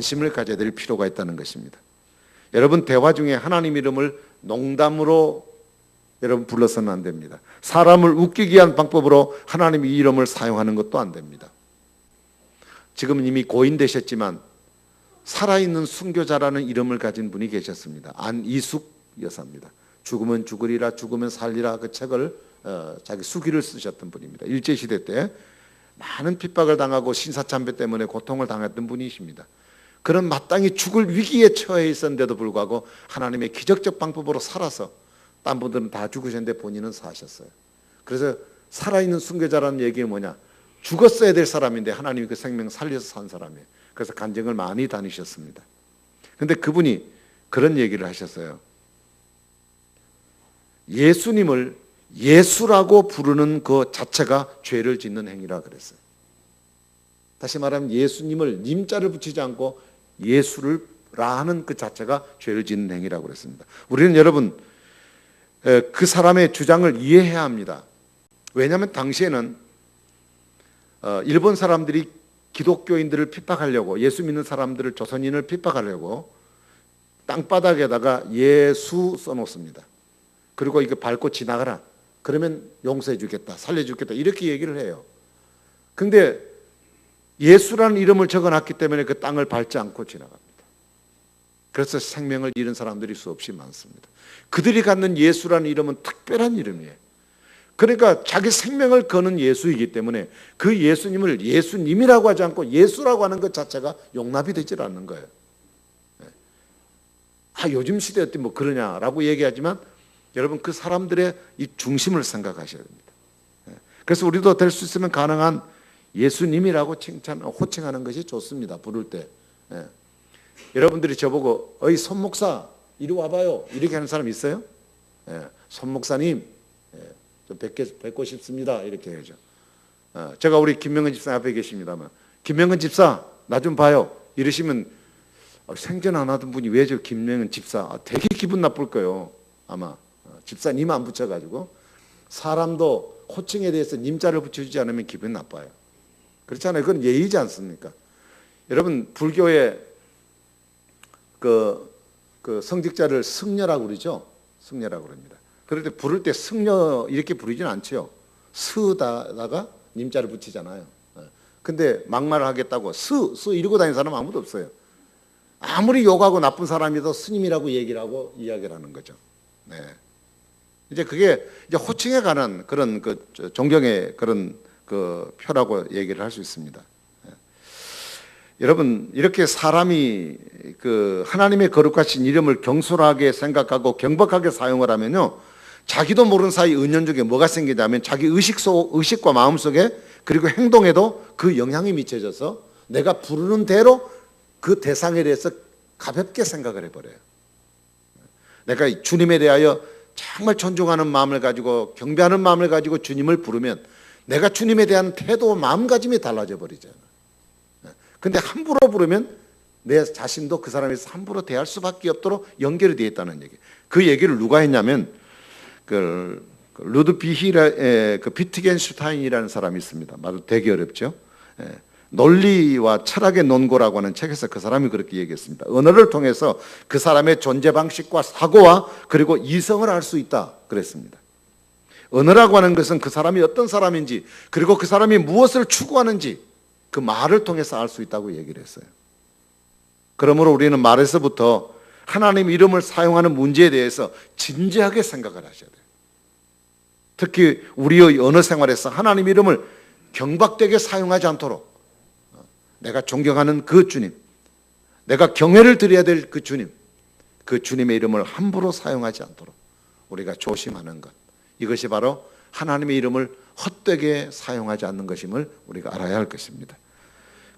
관심을 가져야 될 필요가 있다는 것입니다. 여러분 대화 중에 하나님 이름을 농담으로 여러분 불러서는 안 됩니다. 사람을 웃기기 위한 방법으로 하나님 이 이름을 사용하는 것도 안 됩니다. 지금은 이미 고인 되셨지만 살아있는 순교자라는 이름을 가진 분이 계셨습니다. 안이숙 여사입니다. 죽으면 죽으리라 죽으면 살리라 그 책을 어, 자기 수기를 쓰셨던 분입니다. 일제 시대 때 많은 핍박을 당하고 신사참배 때문에 고통을 당했던 분이십니다. 그런 마땅히 죽을 위기에 처해 있었는데도 불구하고 하나님의 기적적 방법으로 살아서 딴 분들은 다 죽으셨는데 본인은 사셨어요. 그래서 살아있는 순교자라는 얘기는 뭐냐? 죽었어야 될 사람인데 하나님이 그 생명 살려서 산 사람이에요. 그래서 간증을 많이 다니셨습니다. 근데 그분이 그런 얘기를 하셨어요. 예수님을 예수라고 부르는 그 자체가 죄를 짓는 행위라 그랬어요. 다시 말하면 예수님을 님자를 붙이지 않고 예수를 라는 그 자체가 죄를 짓는 행위라고 그랬습니다. 우리는 여러분 그 사람의 주장을 이해해야 합니다. 왜냐하면 당시에는 어, 일본 사람들이 기독교인들을 핍박하려고 예수 믿는 사람들을 조선인을 핍박하려고 땅바닥에다가 예수 써놓습니다. 그리고 이거 밟고 지나가라. 그러면 용서해 주겠다. 살려 주겠다. 이렇게 얘기를 해요. 근데 예수라는 이름을 적어놨기 때문에 그 땅을 밟지 않고 지나갑니다. 그래서 생명을 잃은 사람들이 수없이 많습니다. 그들이 갖는 예수라는 이름은 특별한 이름이에요. 그러니까 자기 생명을 거는 예수이기 때문에 그 예수님을 예수님이라고 하지 않고 예수라고 하는 것 자체가 용납이 되질 않는 거예요. 아, 요즘 시대 어때 뭐 그러냐라고 얘기하지만 여러분 그 사람들의 이 중심을 생각하셔야 됩니다. 그래서 우리도 될 수 있으면 가능한 예수님이라고 칭찬, 호칭하는 것이 좋습니다. 부를 때. 예. 여러분들이 저보고 어이 손 목사 이리 와봐요 이렇게 하는 사람 있어요? 예. 손 목사님 예. 좀 뵙게, 뵙고 싶습니다 이렇게 해야죠. 어, 제가 우리 김명근 집사 앞에 계십니다만 김명근 집사 나 좀 봐요 이러시면 어, 생전 안 하던 분이 왜 저 김명근 집사 아, 되게 기분 나쁠 거예요 아마 어, 집사님 안 붙여가지고 사람도 호칭에 대해서 님자를 붙여주지 않으면 기분 나빠요. 그렇잖아요. 그건 예의지 않습니까? 여러분 불교에 그, 그 성직자를 승려라고 그러죠. 승려라고 그럽니다. 그럴 때 부를 때 승려 이렇게 부르진 않죠. 스다가 님자를 붙이잖아요. 예. 근데 막말을 하겠다고 스, 스 이러고 다니는 사람 아무도 없어요. 아무리 욕하고 나쁜 사람이도 스님이라고 얘기를 하고 이야기를 하는 거죠. 네. 이제 그게 이제 호칭에 관한 그런 그 존경의 그런 그 표라고 얘기를 할 수 있습니다. 예. 여러분 이렇게 사람이 그 하나님의 거룩하신 이름을 경솔하게 생각하고 경박하게 사용을 하면요 자기도 모르는 사이 은연 중에 뭐가 생기냐면 자기 의식 속 의식과 마음 속에 그리고 행동에도 그 영향이 미쳐져서 내가 부르는 대로 그 대상에 대해서 가볍게 생각을 해버려요. 내가 주님에 대하여 정말 존중하는 마음을 가지고 경배하는 마음을 가지고 주님을 부르면 내가 주님에 대한 태도, 마음가짐이 달라져 버리잖아. 근데 함부로 부르면 내 자신도 그 사람에서 함부로 대할 수밖에 없도록 연결이 되어 있다는 얘기. 그 얘기를 누가 했냐면 그 루드 비히라 그 비트겐슈타인이라는 사람이 있습니다. 말도 되게 어렵죠. 예. 논리와 철학의 논고라고 하는 책에서 그 사람이 그렇게 얘기했습니다. 언어를 통해서 그 사람의 존재 방식과 사고와 그리고 이성을 알 수 있다 그랬습니다. 언어라고 하는 것은 그 사람이 어떤 사람인지 그리고 그 사람이 무엇을 추구하는지 그 말을 통해서 알 수 있다고 얘기를 했어요. 그러므로 우리는 말에서부터 하나님 이름을 사용하는 문제에 대해서 진지하게 생각을 하셔야 돼요. 특히 우리의 언어 생활에서 하나님 이름을 경박되게 사용하지 않도록 내가 존경하는 그 주님, 내가 경외를 드려야 될 그 주님, 그 주님의 이름을 함부로 사용하지 않도록 우리가 조심하는 것. 이것이 바로 하나님의 이름을 헛되게 사용하지 않는 것임을 우리가 알아야 할 것입니다.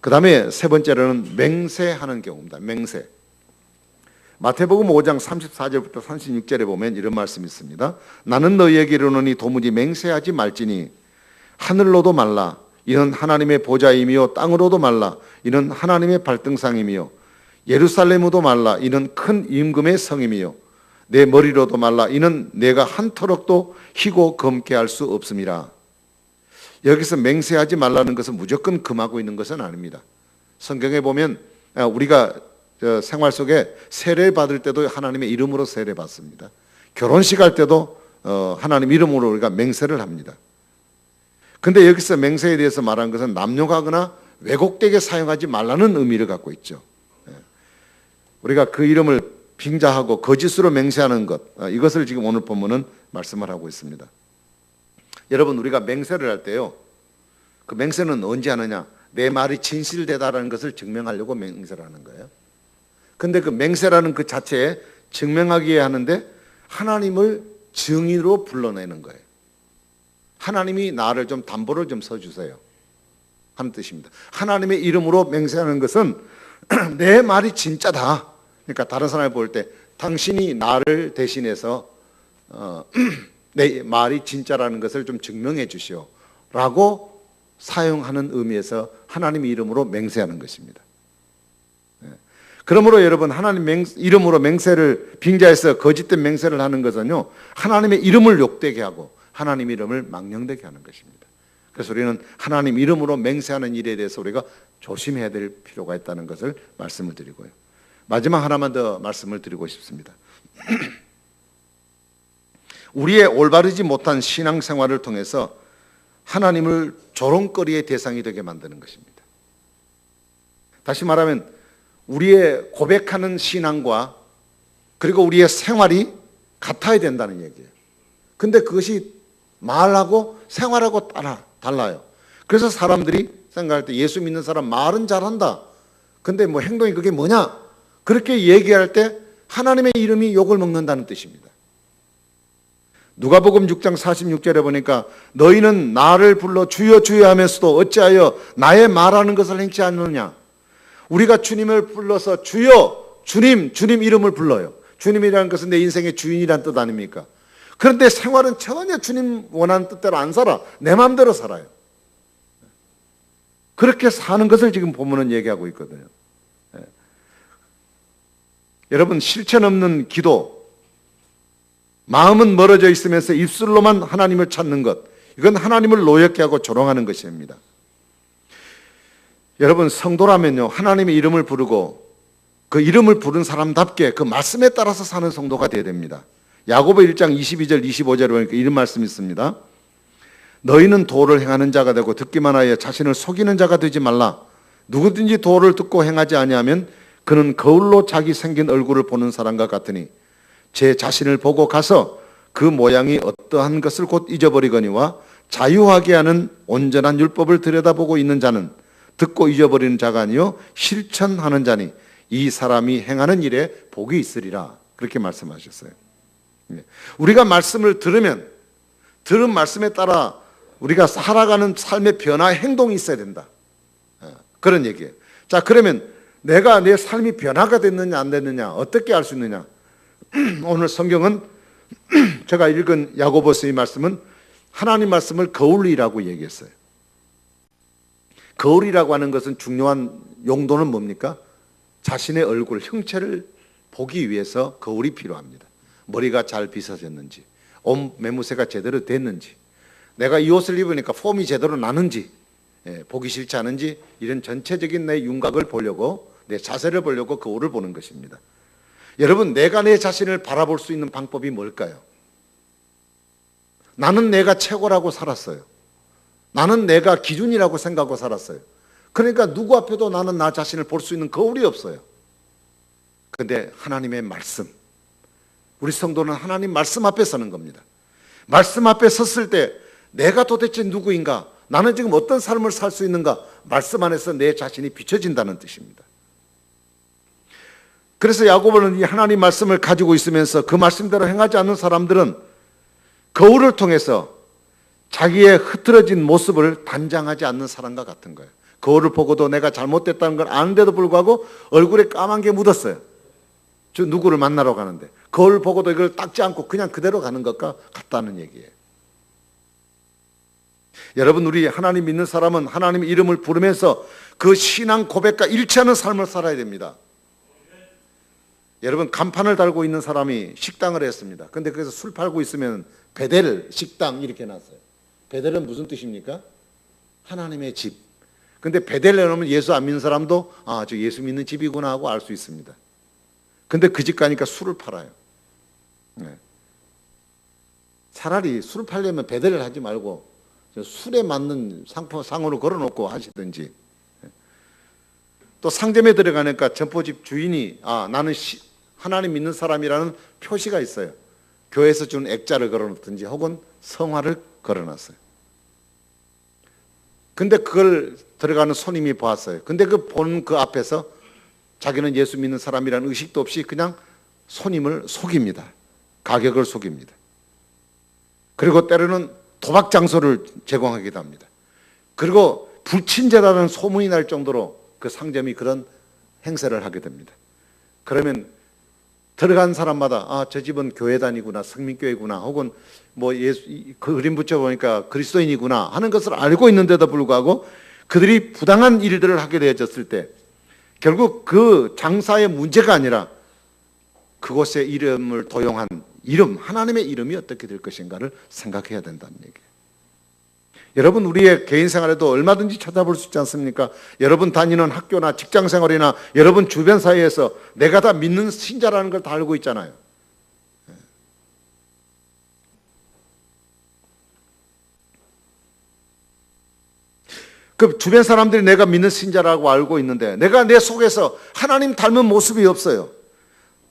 그 다음에 세 번째로는 맹세하는 경우입니다. 맹세. 마태복음 5장 34절부터 36절에 보면 이런 말씀이 있습니다. 나는 너희에게 이르노니 도무지 맹세하지 말지니 하늘로도 말라 이는 하나님의 보좌이며 땅으로도 말라 이는 하나님의 발등상이며 예루살렘으로도 말라 이는 큰 임금의 성임이요 내 머리로도 말라 이는 내가 한 터럭도 희고 검게 할 수 없음이라. 여기서 맹세하지 말라는 것은 무조건 금하고 있는 것은 아닙니다. 성경에 보면 아, 우리가 저 생활 속에 세례 받을 때도 하나님의 이름으로 세례 받습니다. 결혼식 할 때도 어, 하나님 이름으로 우리가 맹세를 합니다. 근데 여기서 맹세에 대해서 말한 것은 남용하거나 왜곡되게 사용하지 말라는 의미를 갖고 있죠. 예. 우리가 그 이름을 빙자하고 거짓으로 맹세하는 것 어, 이것을 지금 오늘 본문은 말씀을 하고 있습니다. 여러분 우리가 맹세를 할 때요. 그 맹세는 언제 하느냐? 내 말이 진실되다라는 것을 증명하려고 맹세를 하는 거예요. 근데 그 맹세라는 그 자체에 증명하기에 하는데 하나님을 증인으로 불러내는 거예요. 하나님이 나를 좀 담보를 좀 서주세요. 하는 뜻입니다. 하나님의 이름으로 맹세하는 것은 내 말이 진짜다. 그러니까 다른 사람을 볼 때 당신이 나를 대신해서 어, 내 말이 진짜라는 것을 좀 증명해 주시오. 라고 사용하는 의미에서 하나님의 이름으로 맹세하는 것입니다. 예. 그러므로 여러분 하나님 맹, 이름으로 맹세를 빙자해서 거짓된 맹세를 하는 것은요 하나님의 이름을 욕되게 하고 하나님 이름을 망령되게 하는 것입니다. 그래서 우리는 하나님 이름으로 맹세하는 일에 대해서 우리가 조심해야 될 필요가 있다는 것을 말씀을 드리고요. 마지막 하나만 더 말씀을 드리고 싶습니다. 우리의 올바르지 못한 신앙생활을 통해서 하나님을 조롱거리의 대상이 되게 만드는 것입니다. 다시 말하면 우리의 고백하는 신앙과 그리고 우리의 생활이 같아야 된다는 얘기예요. 근데 그것이 말하고 생활하고 따라 달라요. 그래서 사람들이 생각할 때 예수 믿는 사람 말은 잘한다. 근데 뭐 행동이 그게 뭐냐? 그렇게 얘기할 때 하나님의 이름이 욕을 먹는다는 뜻입니다. 누가복음 6장 46절에 보니까 너희는 나를 불러 주여 주여 하면서도 어찌하여 나의 말하는 것을 행치 않느냐? 우리가 주님을 불러서 주여 주님 주님 이름을 불러요. 주님이라는 것은 내 인생의 주인이란 뜻 아닙니까? 그런데 생활은 전혀 주님 원하는 뜻대로 안 살아. 내 마음대로 살아요. 그렇게 사는 것을 지금 본문은 얘기하고 있거든요. 예. 여러분 실천 없는 기도, 마음은 멀어져 있으면서 입술로만 하나님을 찾는 것, 이건 하나님을 노엽게 하고 조롱하는 것입니다. 여러분 성도라면요 하나님의 이름을 부르고 그 이름을 부른 사람답게 그 말씀에 따라서 사는 성도가 되어야 됩니다. 야고보 1장 22절 25절에 보니까 이런 말씀이 있습니다. 너희는 도를 행하는 자가 되고 듣기만 하여 자신을 속이는 자가 되지 말라. 누구든지 도를 듣고 행하지 아니하면 그는 거울로 자기 생긴 얼굴을 보는 사람과 같으니 제 자신을 보고 가서 그 모양이 어떠한 것을 곧 잊어버리거니와 자유하게 하는 온전한 율법을 들여다보고 있는 자는 듣고 잊어버리는 자가 아니요 실천하는 자니 이 사람이 행하는 일에 복이 있으리라 그렇게 말씀하셨어요. 예. 우리가 말씀을 들으면 들은 말씀에 따라 우리가 살아가는 삶의 변화 행동이 있어야 된다. 예. 그런 얘기예요. 자 그러면 내가 내 삶이 변화가 됐느냐 안 됐느냐 어떻게 알 수 있느냐? 오늘 성경은 제가 읽은 야고보서의 말씀은 하나님 말씀을 거울이라고 얘기했어요. 거울이라고 하는 것은 중요한 용도는 뭡니까? 자신의 얼굴, 형체를 보기 위해서 거울이 필요합니다. 머리가 잘 빗어졌는지, 옷 매무새가 제대로 됐는지, 내가 이 옷을 입으니까 폼이 제대로 나는지, 예, 보기 싫지 않은지 이런 전체적인 내 윤곽을 보려고 내 자세를 보려고 거울을 보는 것입니다. 여러분, 내가 내 자신을 바라볼 수 있는 방법이 뭘까요? 나는 내가 최고라고 살았어요. 나는 내가 기준이라고 생각하고 살았어요. 그러니까 누구 앞에도 나는 나 자신을 볼 수 있는 거울이 없어요. 근데 하나님의 말씀, 우리 성도는 하나님 말씀 앞에 서는 겁니다. 말씀 앞에 섰을 때 내가 도대체 누구인가? 나는 지금 어떤 삶을 살 수 있는가? 말씀 안에서 내 자신이 비춰진다는 뜻입니다. 그래서 야고보는 이 하나님 말씀을 가지고 있으면서 그 말씀대로 행하지 않는 사람들은 거울을 통해서 자기의 흐트러진 모습을 단장하지 않는 사람과 같은 거예요. 거울을 보고도 내가 잘못됐다는 걸 아는데도 불구하고 얼굴에 까만 게 묻었어요. 저 누구를 만나러 가는데 거울 보고도 이걸 닦지 않고 그냥 그대로 가는 것과 같다는 얘기예요. 여러분 우리 하나님 믿는 사람은 하나님 이름을 부르면서 그 신앙 고백과 일치하는 삶을 살아야 됩니다. 여러분 간판을 달고 있는 사람이 식당을 했습니다. 근데 거기서 술 팔고 있으면 베델 식당 이렇게 놨어요. 베델은 무슨 뜻입니까? 하나님의 집. 근데 베델레 오면 예수 안 믿는 사람도 아, 저 예수 믿는 집이구나 하고 알 수 있습니다. 근데 그 집 가니까 술을 팔아요. 네. 차라리 술 팔려면 베델을 하지 말고 저 술에 맞는 상품 상으로 걸어놓고 하시든지. 네. 또 상점에 들어가니까 점포집 주인이 아 나는 시, 하나님 믿는 사람이라는 표시가 있어요. 교회에서 준 액자를 걸어놓든지 혹은 성화를 걸어놨어요. 근데 그걸 들어가는 손님이 보았어요. 근데 그본그 앞에서 자기는 예수 믿는 사람이라는 의식도 없이 그냥 손님을 속입니다. 가격을 속입니다. 그리고 때로는 도박 장소를 제공하기도 합니다. 그리고 불친절하는 소문이 날 정도로 그 상점이 그런 행세를 하게 됩니다. 그러면 들어간 사람마다 아 저 집은 교회 다니구나 성민교회구나 혹은 뭐 예수 그 그림 붙여 보니까 그리스도인이구나 하는 것을 알고 있는데도 불구하고 그들이 부당한 일들을 하게 되어졌을 때 결국 그 장사의 문제가 아니라 그곳의 이름을 도용한 이름 하나님의 이름이 어떻게 될 것인가를 생각해야 된다는 얘기예요. 여러분 우리의 개인 생활에도 얼마든지 찾아볼 수 있지 않습니까? 여러분 다니는 학교나 직장 생활이나 여러분 주변 사이에서 내가 다 믿는 신자라는 걸 다 알고 있잖아요. 그 주변 사람들이 내가 믿는 신자라고 알고 있는데 내가 내 속에서 하나님 닮은 모습이 없어요.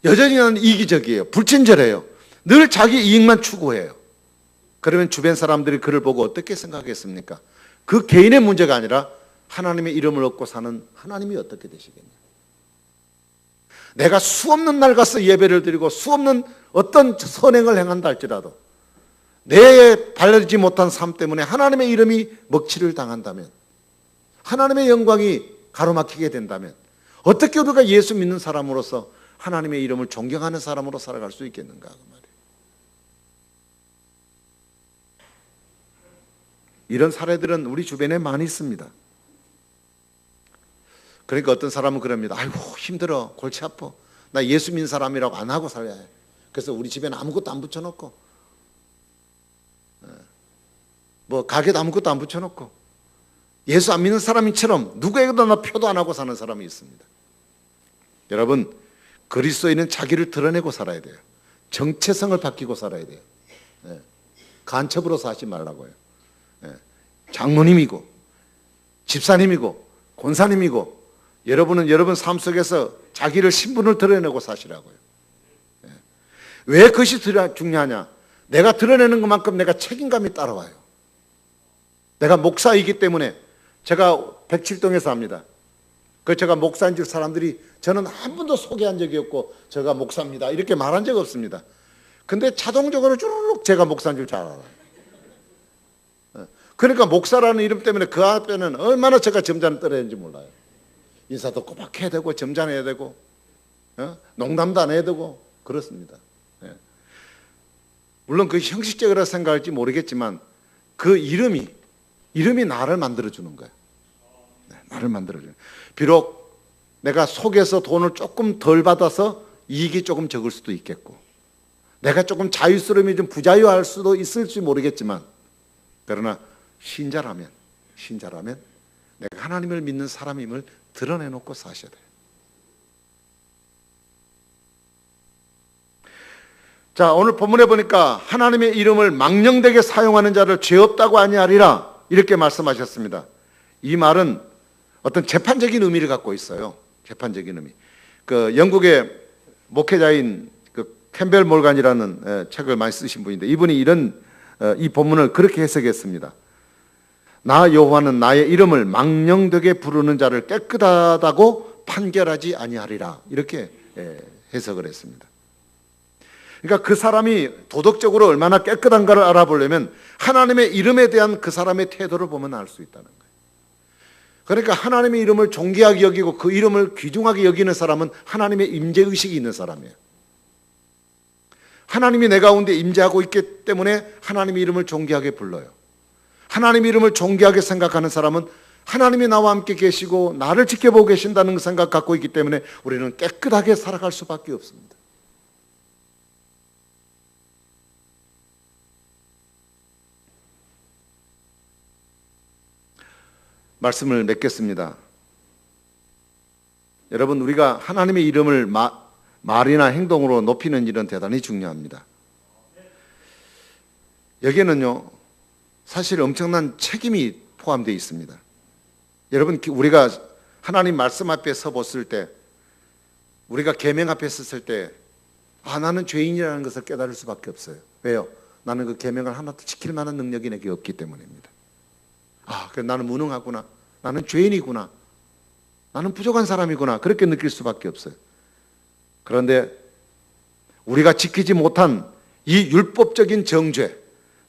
여전히 나는 이기적이에요. 불친절해요. 늘 자기 이익만 추구해요. 그러면 주변 사람들이 그를 보고 어떻게 생각했습니까? 그 개인의 문제가 아니라 하나님의 이름을 얻고 사는 하나님이 어떻게 되시겠냐? 내가 수없는 날 가서 예배를 드리고 수없는 어떤 선행을 행한다 할지라도 내 발라지지 못한 삶 때문에 하나님의 이름이 먹칠을 당한다면 하나님의 영광이 가로막히게 된다면 어떻게 우리가 예수 믿는 사람으로서 하나님의 이름을 존경하는 사람으로 살아갈 수 있겠는가 그 말 이런 사례들은 우리 주변에 많이 있습니다. 그러니까 어떤 사람은 그럽니다. 아이고 힘들어 골치 아파. 나 예수 믿는 사람이라고 안 하고 살아야 해. 그래서 우리 집에는 아무것도 안 붙여놓고 예. 뭐 가게도 아무것도 안 붙여놓고 예수 안 믿는 사람이처럼 누구에게도 나 표도 안 하고 사는 사람이 있습니다. 여러분 그리스도인은 자기를 드러내고 살아야 돼요. 정체성을 바뀌고 살아야 돼요. 예. 간첩으로 사지 말라고요. 예. 장모님이고 집사님이고 권사님이고 여러분은 여러분 삶 속에서 자기를 신분을 드러내고 사시라고요. 예. 왜 그것이 중요하냐? 내가 드러내는 것만큼 내가 책임감이 따라와요. 내가 목사이기 때문에 제가 백칠동에서 합니다. 그 제가 목사인 줄 사람들이 저는 한 번도 소개한 적이 없고 제가 목사입니다. 이렇게 말한 적 없습니다. 근데 자동적으로 쭈르륵 제가 목사인 줄 잘 알아요. 예. 그러니까 목사라는 이름 때문에 그 앞에는 얼마나 제가 점잖을 떨어는지 몰라요. 인사도 꼬박 해야 되고 점잖아야 되고 어? 농담도 안 해야 되고 그렇습니다. 예. 물론 그 형식적으로 생각할지 모르겠지만 그 이름이 이름이 나를 만들어 주는 거예요. 네, 나를 만들어 주는 비록 내가 속에서 돈을 조금 덜 받아서 이익이 조금 적을 수도 있겠고 내가 조금 자유스러움이 좀 부자유할 수도 있을지 모르겠지만 그러나 신자라면 신자라면 내가 하나님을 믿는 사람임을 드러내놓고 사셔야 돼요. 자 오늘 본문에 보니까 하나님의 이름을 망령되게 사용하는 자를 죄 없다고 아니하리라 이렇게 말씀하셨습니다. 이 말은 어떤 재판적인 의미를 갖고 있어요. 재판적인 의미. 그 영국의 목회자인 그 캠벨 몰간이라는 책을 많이 쓰신 분인데 이분이 이런 어, 이 본문을 그렇게 해석했습니다. 나 여호와는 나의 이름을 망령되게 부르는 자를 깨끗하다고 판결하지 아니하리라 이렇게 해석을 했습니다. 그러니까 그 사람이 도덕적으로 얼마나 깨끗한가를 알아보려면 하나님의 이름에 대한 그 사람의 태도를 보면 알 수 있다는 거예요. 그러니까 하나님의 이름을 존귀하게 여기고 그 이름을 귀중하게 여기는 사람은 하나님의 임재 의식이 있는 사람이에요. 하나님이 내 가운데 임재하고 있기 때문에 하나님의 이름을 존귀하게 불러요. 하나님의 이름을 존귀하게 생각하는 사람은 하나님이 나와 함께 계시고 나를 지켜보고 계신다는 생각 갖고 있기 때문에 우리는 깨끗하게 살아갈 수밖에 없습니다. 말씀을 맺겠습니다. 여러분 우리가 하나님의 이름을 마- 말이나 행동으로 높이는 일은 대단히 중요합니다. 여기에는요 사실 엄청난 책임이 포함되어 있습니다. 여러분 기- 우리가 하나님 말씀 앞에 서 봤을 때 우리가 계명 앞에 섰을 때 아, 나는 죄인이라는 것을 깨달을 수밖에 없어요. 왜요? 나는 그 계명을 하나도 지킬 만한 능력이 내게 없기 때문입니다. 아, 그래 나는 무능하구나. 나는 죄인이구나. 나는 부족한 사람이구나. 그렇게 느낄 수밖에 없어요. 그런데 우리가 지키지 못한 이 율법적인 정죄,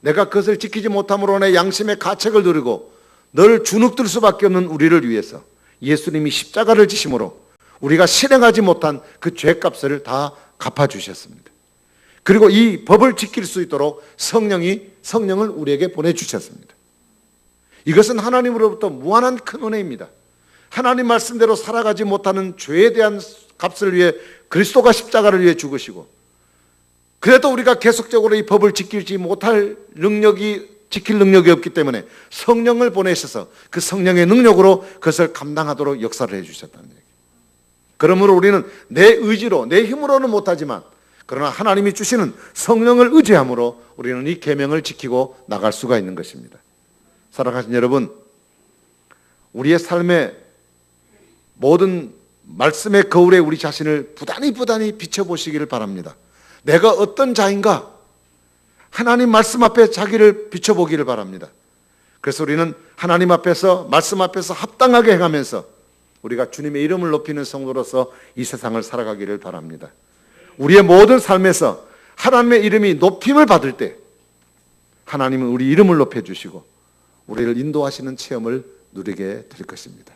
내가 그것을 지키지 못함으로 내 양심의 가책을 누리고 늘 주눅들 수밖에 없는 우리를 위해서 예수님이 십자가를 지심으로 우리가 실행하지 못한 그 죄값을 다 갚아주셨습니다. 그리고 이 법을 지킬 수 있도록 성령이 성령을 우리에게 보내주셨습니다. 이것은 하나님으로부터 무한한 큰 은혜입니다. 하나님 말씀대로 살아가지 못하는 죄에 대한 값을 위해 그리스도가 십자가를 위해 죽으시고 그래도 우리가 계속적으로 이 법을 지키지 못할 능력이 지킬 능력이 없기 때문에 성령을 보내셔서 그 성령의 능력으로 그것을 감당하도록 역사를 해주셨다는 얘기. 그러므로 우리는 내 의지로 내 힘으로는 못하지만 그러나 하나님이 주시는 성령을 의지함으로 우리는 이 계명을 지키고 나갈 수가 있는 것입니다. 사랑하신 여러분, 우리의 삶의 모든 말씀의 거울에 우리 자신을 부단히 부단히 비춰보시기를 바랍니다. 내가 어떤 자인가? 하나님 말씀 앞에 자기를 비춰보기를 바랍니다. 그래서 우리는 하나님 앞에서 말씀 앞에서 합당하게 행하면서 우리가 주님의 이름을 높이는 성도로서 이 세상을 살아가기를 바랍니다. 우리의 모든 삶에서 하나님의 이름이 높임을 받을 때 하나님은 우리 이름을 높여주시고 우리를 인도하시는 체험을 누리게 될 것입니다.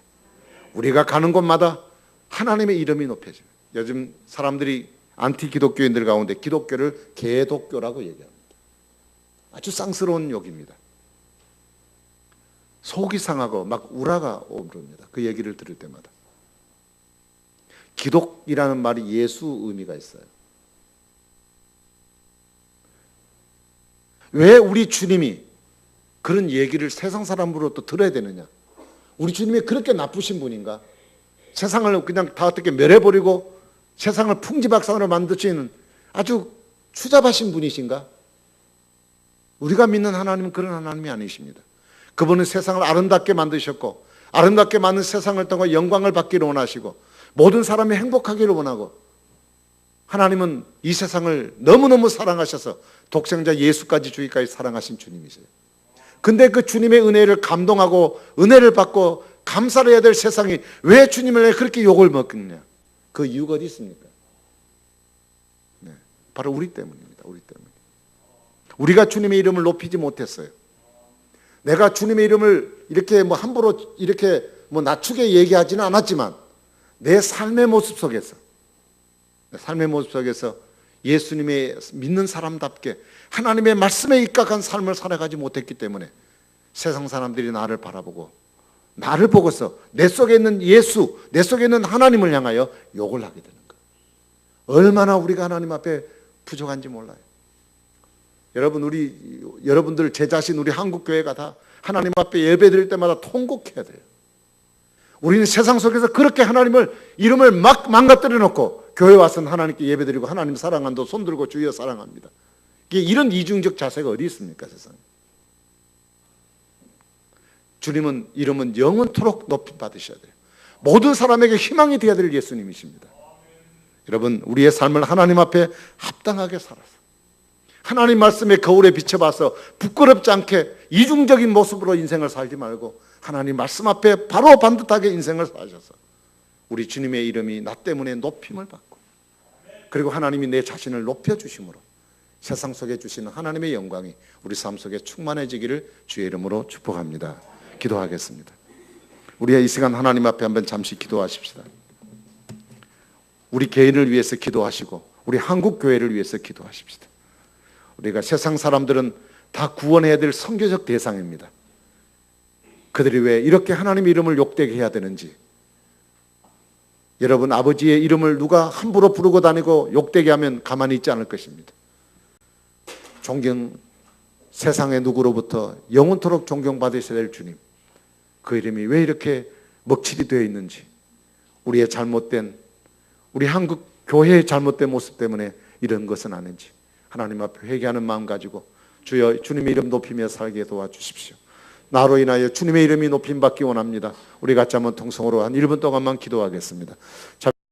우리가 가는 곳마다 하나님의 이름이 높여져요. 요즘 사람들이 안티 기독교인들 가운데 기독교를 개독교라고 얘기합니다. 아주 쌍스러운 욕입니다. 속이 상하고 막 우라가 오릅니다. 그 얘기를 들을 때마다. 기독이라는 말이 예수 의미가 있어요. 왜 우리 주님이 그런 얘기를 세상 사람으로부터 들어야 되느냐? 우리 주님이 그렇게 나쁘신 분인가? 세상을 그냥 다 어떻게 멸해버리고 세상을 풍지박산으로 만드시는 아주 추잡하신 분이신가? 우리가 믿는 하나님은 그런 하나님이 아니십니다. 그분은 세상을 아름답게 만드셨고 아름답게 만든 세상을 통해 영광을 받기를 원하시고 모든 사람이 행복하기를 원하고 하나님은 이 세상을 너무너무 사랑하셔서 독생자 예수까지 주기까지 사랑하신 주님이세요. 근데 그 주님의 은혜를 감동하고 은혜를 받고 감사를 해야 될 세상이 왜 주님을 그렇게 욕을 먹느냐? 그 이유가 어디 있습니까? 네, 바로 우리 때문입니다. 우리 때문에. 우리가 주님의 이름을 높이지 못했어요. 내가 주님의 이름을 이렇게 뭐 함부로 이렇게 뭐 낮추게 얘기하지는 않았지만 내 삶의 모습 속에서 내 삶의 모습 속에서 예수님의 믿는 사람답게 하나님의 말씀에 입각한 삶을 살아가지 못했기 때문에 세상 사람들이 나를 바라보고 나를 보고서 내 속에 있는 예수, 내 속에 있는 하나님을 향하여 욕을 하게 되는 거예요. 얼마나 우리가 하나님 앞에 부족한지 몰라요. 여러분 우리 여러분들 제 자신 우리 한국 교회가 다 하나님 앞에 예배드릴 때마다 통곡해야 돼요. 우리는 세상 속에서 그렇게 하나님을 이름을 막 망가뜨려 놓고 교회 와서는 하나님께 예배드리고 하나님 사랑한다 손 들고 주여 사랑합니다. 이게 이런 이중적 자세가 어디 있습니까 세상에? 주님은 이름은 영원토록 높이 받으셔야 돼요. 모든 사람에게 희망이 되어야 될 예수님이십니다. 여러분 우리의 삶을 하나님 앞에 합당하게 살아서 하나님 말씀의 거울에 비춰봐서 부끄럽지 않게 이중적인 모습으로 인생을 살지 말고 하나님 말씀 앞에 바로 반듯하게 인생을 사셔서 우리 주님의 이름이 나 때문에 높임을 받고 그리고 하나님이 내 자신을 높여주심으로 세상 속에 주시는 하나님의 영광이 우리 삶 속에 충만해지기를 주의 이름으로 축복합니다. 기도하겠습니다. 우리의 이 시간 하나님 앞에 한번 잠시 기도하십시다. 우리 개인을 위해서 기도하시고 우리 한국 교회를 위해서 기도하십시다. 우리가 세상 사람들은 다 구원해야 될 선교적 대상입니다. 그들이 왜 이렇게 하나님의 이름을 욕되게 해야 되는지 여러분 아버지의 이름을 누가 함부로 부르고 다니고 욕되게 하면 가만히 있지 않을 것입니다. 존경 세상의 누구로부터 영원토록 존경받으셔야 될 주님 그 이름이 왜 이렇게 먹칠이 되어 있는지 우리의 잘못된 우리 한국 교회의 잘못된 모습 때문에 이런 것은 아닌지 하나님 앞에 회개하는 마음 가지고 주여 주님의 이름 높이며 살게 도와주십시오. 나로 인하여 주님의 이름이 높임 받기 원합니다. 우리 같이 한번 통성으로 한 1분 동안만 기도하겠습니다. 자,